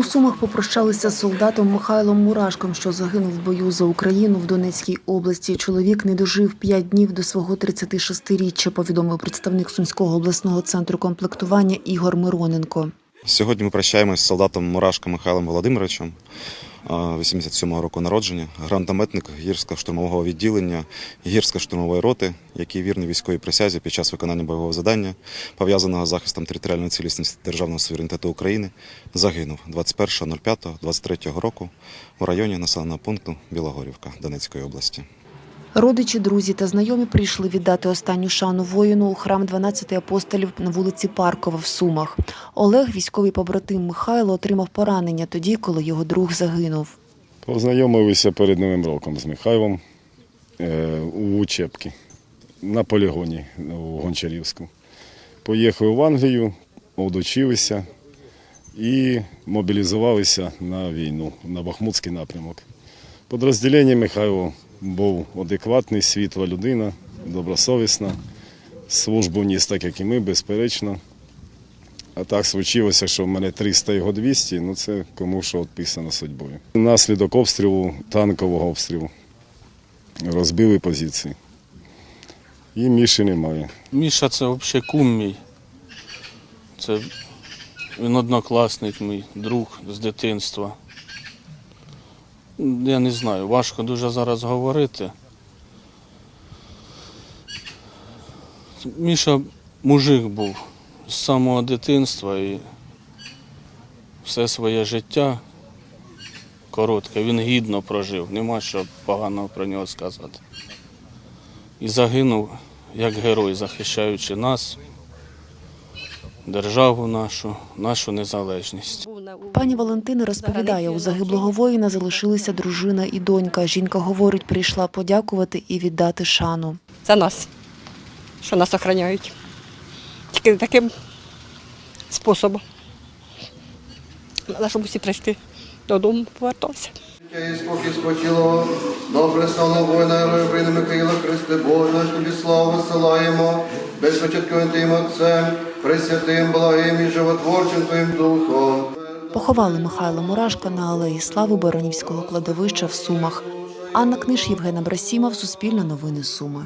У Сумах попрощалися з солдатом Михайлом Мурашком, що загинув в бою за Україну в Донецькій області. Чоловік не дожив п'ять днів до свого 36-річчя, повідомив представник Сумського обласного центру комплектування Ігор Мироненко. Сьогодні ми прощаємося з солдатом Мурашко Михайлом Володимировичем, 87-го року народження, гранатометник гірсько-штурмового відділення гірсько-штурмової роти, який вірний військовій присязі під час виконання бойового завдання, пов'язаного з захистом територіальної цілісності державного суверенітету України, загинув 21.05.23 року у районі населеного пункту Білогорівка Донецької області. Родичі, друзі та знайомі прийшли віддати останню шану воїну у храм 12 апостолів на вулиці Паркова в Сумах. Олег, військовий побратим Михайло, отримав поранення тоді, коли його друг загинув. Познайомилися перед Новим роком з Михайлом е, у Учебці на полігоні у Гончарівську. Поїхали в Англію, одучилися і мобілізувалися на війну на Бахмутський напрямок. Подрозділення Михайло був адекватний, світла людина, добросовісна. Службу ніс так, як і ми, безперечно. А так случилося, що в мене 300 його 200, ну це кому що відписано судьбою. Наслідок обстрілу, танкового обстрілу. Розбили позиції. І Міші немає. Міша це взагалі кум мій. Це він однокласник мій, друг з дитинства. Я не знаю, важко дуже зараз говорити. Міша мужик був з самого дитинства і все своє життя коротке, він гідно прожив, нема що поганого про нього сказати. І загинув як герой, захищаючи нас, державу нашу, нашу незалежність. Пані Валентина розповідає, у загиблого воїна залишилися дружина і донька. Жінка говорить, прийшла подякувати і віддати шану. за нас, що нас охороняють. Тільки таким способом. Треба, щоб усі прийшли додому, поверталися. І спокій спочило, добре славно воїна, герою України Михаїла Христе Боже, наш тобі славу висилаємо, безпочатковим Твоїм Отцем, пресвятим, благим і животворчим Твоїм Духом. Поховали Михайла Мурашка на алеї Слави Баранівського кладовища в Сумах. Анна Книж, Євгена Брасімов, Суспільне новини Суми.